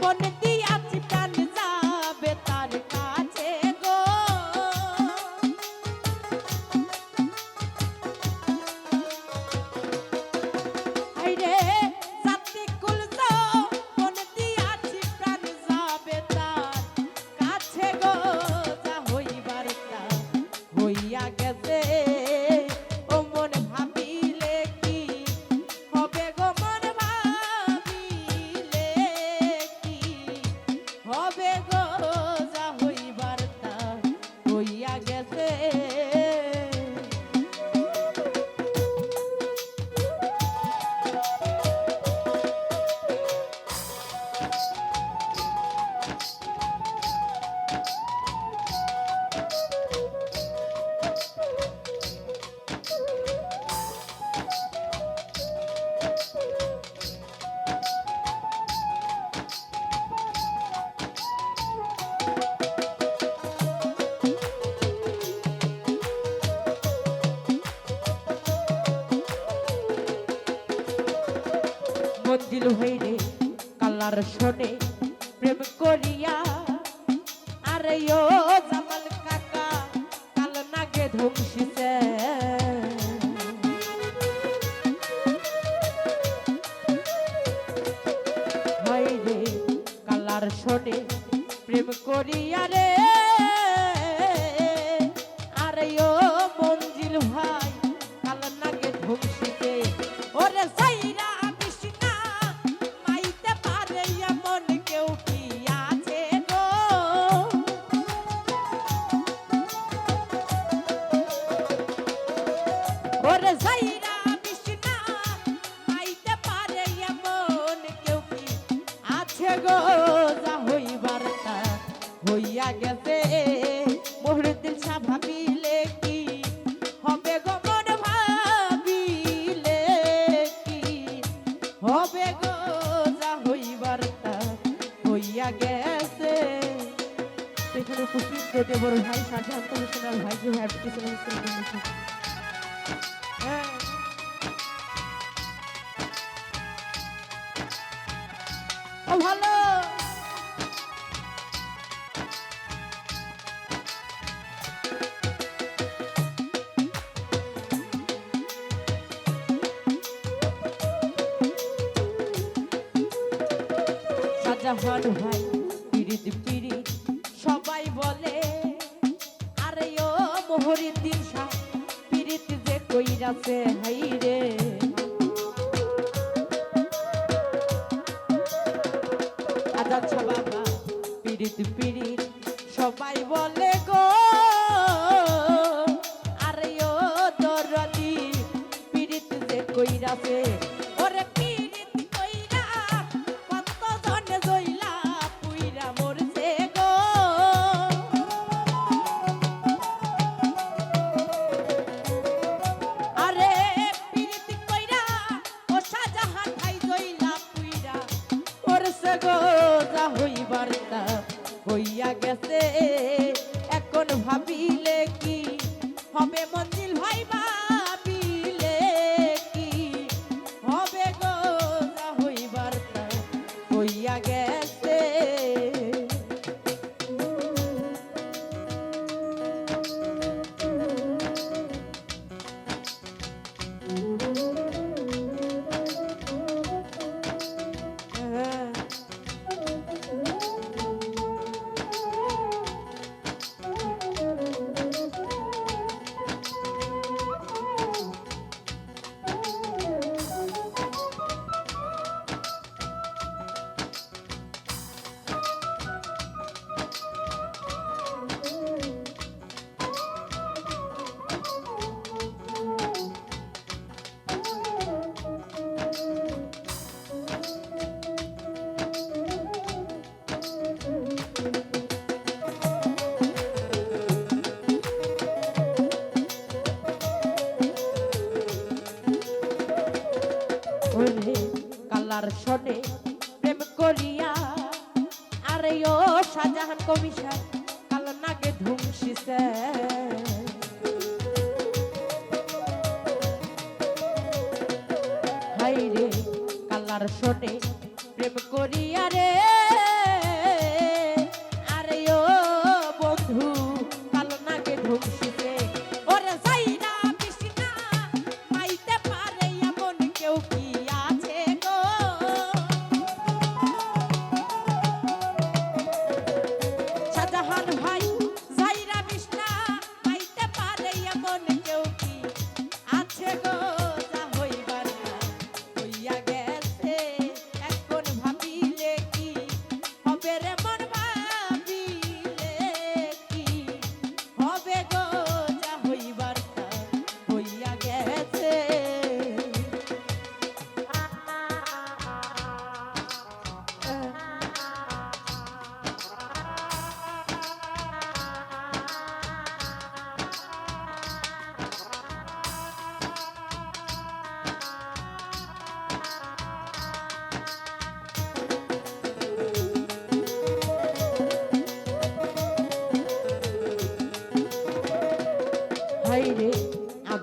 ponete মন্দির হইরে colour শোনে প্রেম করিয়া। আরে ও জামাল কাকা কাল নাগে ধ্বংসিছে। শোনে প্রেম করিয়া রে। আরে ও মঞ্জিল ভাই কাল নাগে ধ্বংসিতে ওরে সাইরা বিষ্ণা সেখানে উপস্থিত ভাই কমিশনার ভাই ভাই হ্যাপিটিস হ্যাঁ ভালো শাহজাহান ভাই, পিরিত পিরিত, সবাই বলে, আরে ও মোহরিদ্দিন শাহ পিরিত যে কইরাছে, হাই রে। আচ্ছা বাবা, পিরিত পিরিত, সবাই বলে, গো, আরে ও দরদি, পিরিত যে কইরাছে, ওরে পিরিত করছে গো যা হইবার তা হইয়া গেছে। এখন ভাবিলে কি হবে মঞ্জিল ভাই আরে ও শাহজাহান কমিশন কালো নাগে ধুমসিছে। হাই রে কালার শনে প্রেম করিয়া রে।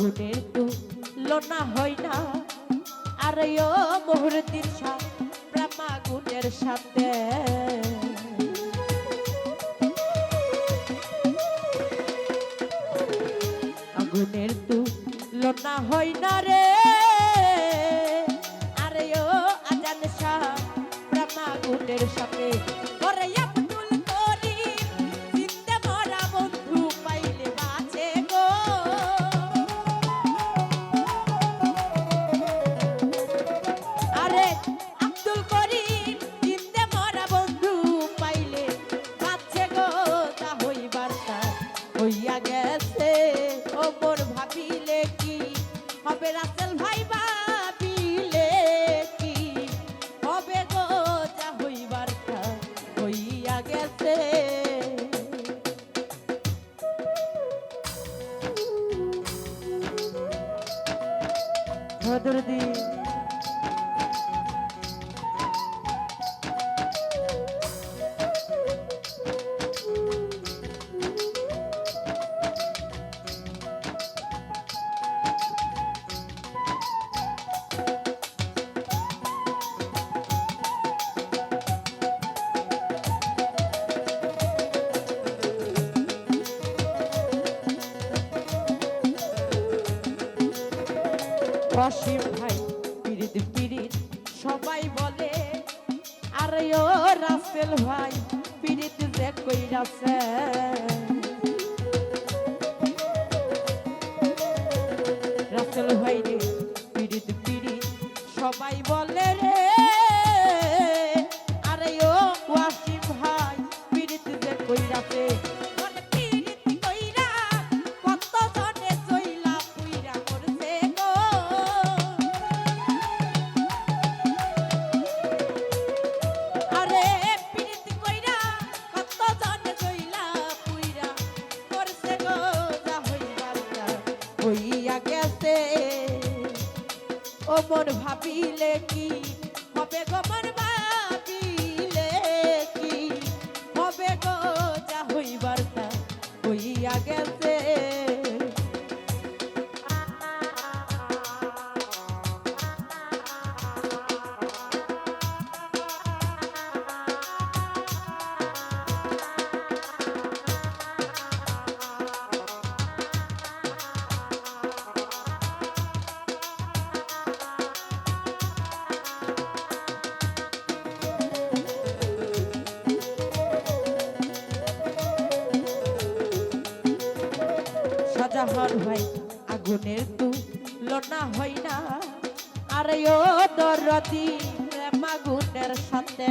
গুণের তুলনা হয় না আর ও মুহূর্তির প্রেমা গুণের সাথে। আগুনের হয় না রে। আজান প্রেমা গুণের সাথে। করে রোদর দিন অসীম ভাই, পিরিত পিরিত, সবাই বলে, আরে ও রাসেল ভাই, পিরিত যে কইরাছে। রাসেল ভাই রে, পিরিত পিরিত, সবাই গোমন ভাবিলে কি? হবে গোমন তাহার ভাই আগুনের তু লনা হয় না। আরে ও দরদি প্রেম আগুনের সাথে